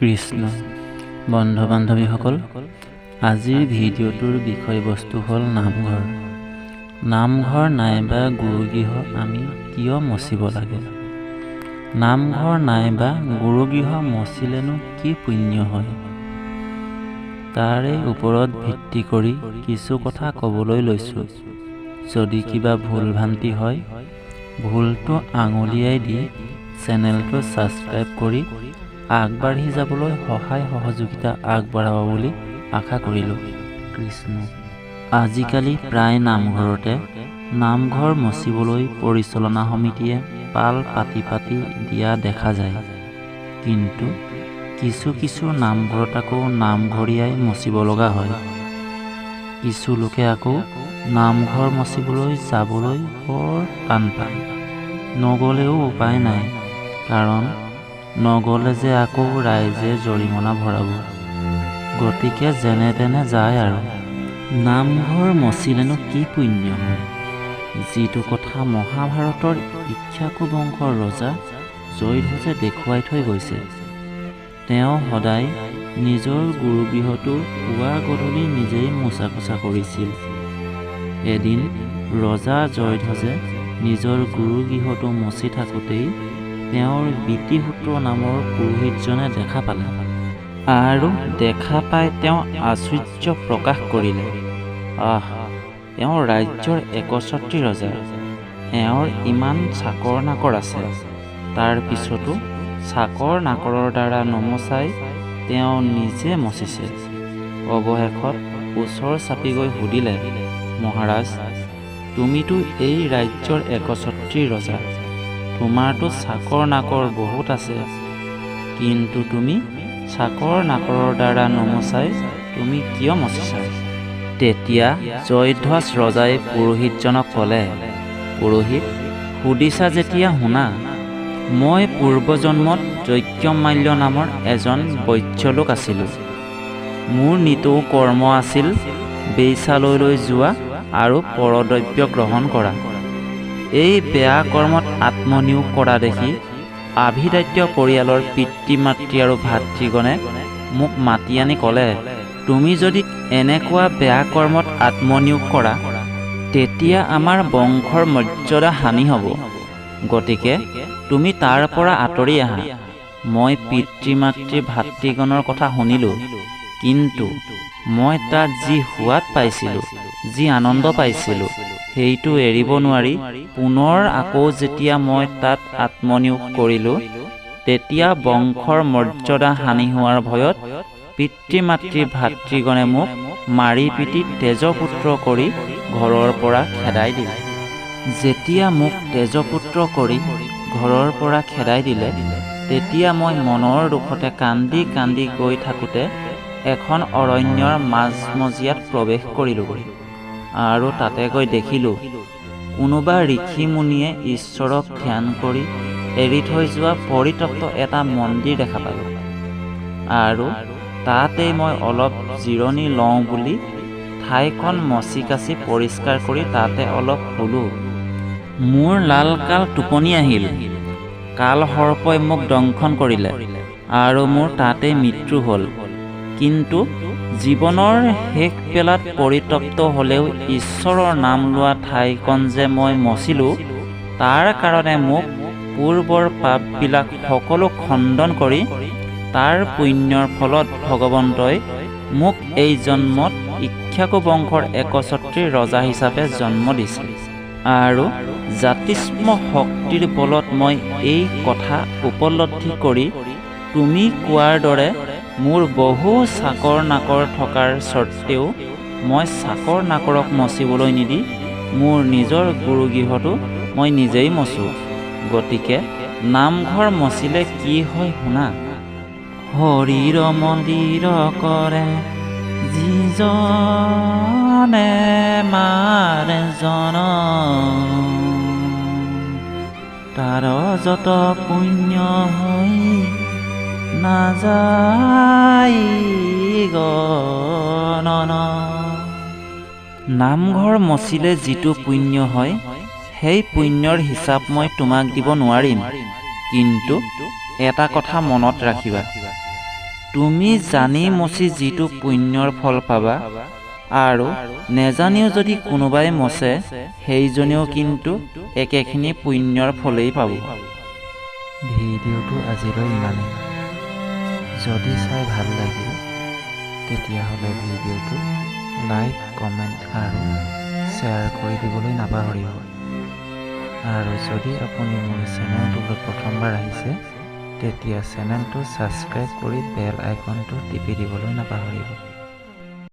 কৃষ্ণ। বন্ধু বান্ধৱীসকল আজিৰ ভিডিঅ'টোৰ বিষয়বস্তু হ'ল নামঘৰ। নামঘৰ নাইবা গুৰুগৃহ আমি কিয় মচিব লাগে? নামঘৰ নাইবা গুৰুগৃহ মচিলেনো কি পুণ্য হয়? তাৰে ওপৰত ভিত্তি কৰি কিছু কথা ক'বলৈ লৈছোঁ। যদি কিবা ভুল ভ্ৰান্তি হয় ভুলটো আঙুলিয়াই দি চেনেলটো ছাবস্ক্ৰাইব কৰি আগবাঢ়ি যাবলৈ সহায় সহযোগিতা আগবঢ়াব বুলি আশা কৰিলোঁ। কৃষ্ণ, আজিকালি প্ৰায় নামঘৰতে নামঘৰ মচিবলৈ পৰিচালনা সমিতিয়ে পাল পাতি পাতি দিয়া দেখা যায়। কিন্তু কিছু কিছু নামঘৰত আকৌ নামঘৰীয়াই মচিব লগা হয়। কিছু লোকে আকৌ নামঘৰ মচিবলৈ যাবলৈ বৰ টান পায়। নগ'লেও উপায় নাই। কাৰণ নগ'লে যে আকৌ ৰাইজে জৰিমনা ভৰাব। গতিকে যেনে তেনে যায় আৰু। নামঘৰ মচিলেনো কি পুণ্য হয়? যিটো কথা মহাভাৰতৰ ইক্ষাকু বংশৰ ৰজা জয়ধ্বজে দেখুৱাই থৈ গৈছে। তেওঁ সদায় নিজৰ গুৰুগৃহটো পুৱা গধূলি নিজেই মোচা কোচা কৰিছিল। এদিন ৰজা জয়ধ্বজে নিজৰ গুৰুগৃহটো মচি থাকোঁতেই তেওঁৰ বিতিসূত্ৰ নামৰ পুৰোহিতজনে দেখা পালে আৰু দেখা পাই তেওঁ আশ্চৰ্য প্ৰকাশ কৰিলে। আহ তেওঁ ৰাজ্যৰ একছত্ৰী ৰজা এওঁৰ ইমান চাকৰ নাকৰ আছে। তাৰ পিছতো চাকৰ নাকৰৰ দ্বাৰা নমচাই তেওঁ নিজে মচিছে। অৱশেষত ওচৰ চাপি গৈ সুধিলে মহাৰাজ তুমিতো এই ৰাজ্যৰ একছত্ৰী ৰজা। তোমাৰতো চাকৰ নাকৰ বহুত আছে। কিন্তু তুমি চাকৰ নাকৰৰ দ্বাৰা নমচাই তুমি কিয় মচিছা? তেতিয়া জয়ধ্বজ ৰজাই পুৰোহিতজনক ক'লে, পুৰোহিত, সুধিছা যেতিয়া শুনা, মই পূৰ্বজন্মত যজ্ঞমাল্য নামৰ এজন বৈশ্যলোক আছিলোঁ। মোৰ নিতৌ কৰ্ম আছিল বেইচাললৈ যোৱা আৰু পৰদ্ৰব্য গ্ৰহণ কৰা। এই বেয়া কৰ্মত আত্মনিয়োগ কৰা দেখি আভিদাত্য পৰিয়ালৰ পিতৃ মাতৃ আৰু ভাতৃগণে মোক মাতি আনি ক'লে তুমি যদি এনেকুৱা বেয়া কৰ্মত আত্মনিয়োগ কৰা তেতিয়া আমাৰ বংশৰ মৰ্যাদা হানি হ'ব। গতিকে তুমি তাৰ পৰা আঁতৰি আহা। মই পিতৃ মাতৃ ভাতৃগণৰ কথা শুনিলোঁ। কিন্তু মই তাত যি সোৱাদ পাইছিলোঁ যি আনন্দ পাইছিলোঁ সেইটো এৰিব নোৱাৰি পুনৰ আকৌ যেতিয়া মই তাত আত্মনিয়োগ কৰিলোঁ তেতিয়া বংশৰ মৰ্যাদা হানি হোৱাৰ ভয়ত পিতৃ মাতৃ ভাতৃগণে মোক মাৰি পিটি তেজপুত্ৰ কৰি ঘৰৰ পৰা খেদাই দিলে। যেতিয়া মোক তেজপুত্ৰ কৰি ঘৰৰ পৰা খেদাই দিলে তেতিয়া মই মনৰ দুখতে কান্দি কান্দি গৈ থাকোঁতে এখন অৰণ্যৰ মাজমজিয়াত প্ৰৱেশ কৰিলোঁগৈ আৰু তাতে গৈ দেখিলোঁ কোনোবা ঋষি মুনিয়ে ঈশ্বৰক ধ্যান কৰি এৰি থৈ যোৱা পৰিত্যক্ত এটা মন্দিৰ দেখা পালোঁ আৰু তাতেই মই অলপ জিৰণি লওঁ বুলি ঠাইখন মচি কাচি পৰিষ্কাৰ কৰি তাতে অলপ শুলোঁ। মোৰ লাল কাল টোপনি আহিল। কাল সৰ্পই মোক দংশন কৰিলে আৰু মোৰ তাতেই মৃত্যু হ'ল। কিন্তু জীৱনৰ শেষ পেলাত পৰিত্যক্ত হ'লেও ঈশ্বৰৰ নাম লোৱা ঠাইকণ যে মই মচিলোঁ তাৰ কাৰণে মোক পূৰ্বৰ পাপবিলাক সকলো খণ্ডন কৰি তাৰ পুণ্যৰ ফলত ভগৱন্তই মোক এই জন্মত ইক্ষাকু বংশৰ একছত্ৰী ৰজা হিচাপে জন্ম দিছিল আৰু জাতিস্ম শক্তিৰ বলত মই এই কথা উপলব্ধি কৰি তুমি কোৱাৰ দৰে মোৰ বহু চাকৰ নাকৰ থকাৰ স্বত্তেও মই চাকৰ নাকৰক মচিবলৈ নিদি মোৰ নিজৰ গুৰুগৃহটো মই নিজেই মচোঁ। গতিকে নামঘৰ মচিলে কি হয় শুনা? হৰিৰ মন্দিৰ কৰে যিজনে মাৰ জন। তাৰ যত পুণ্য হৈ নামঘৰ মচিলে যিটো পুণ্য হয় সেই পুণ্যৰ হিচাপ মই তোমাক দিব নোৱাৰিম। কিন্তু এটা কথা মনত ৰাখিবা। তুমি জানি মচি যিটো পুণ্যৰ ফল পাবা আৰু নেজানিও যদি কোনোবাই মচে সেইজনেও কিন্তু একেখিনি পুণ্যৰ ফলেই পাব। ভিডিঅ'টো আজিলৈ ইমানেই। যদি চাই ভাল লাগিল তেতিয়াহ'লে ভিডিঅ'টো লাইক কমেণ্ট আৰু শ্বেয়াৰ কৰি দিবলৈ নাপাহৰিব। আৰু যদি আপুনি মোৰ চেনেলটোলৈ প্ৰথমবাৰ আহিছে তেতিয়া চেনেলটো ছাবস্ক্ৰাইব কৰি বেল আইকনটো টিপি দিবলৈ নাপাহৰিব।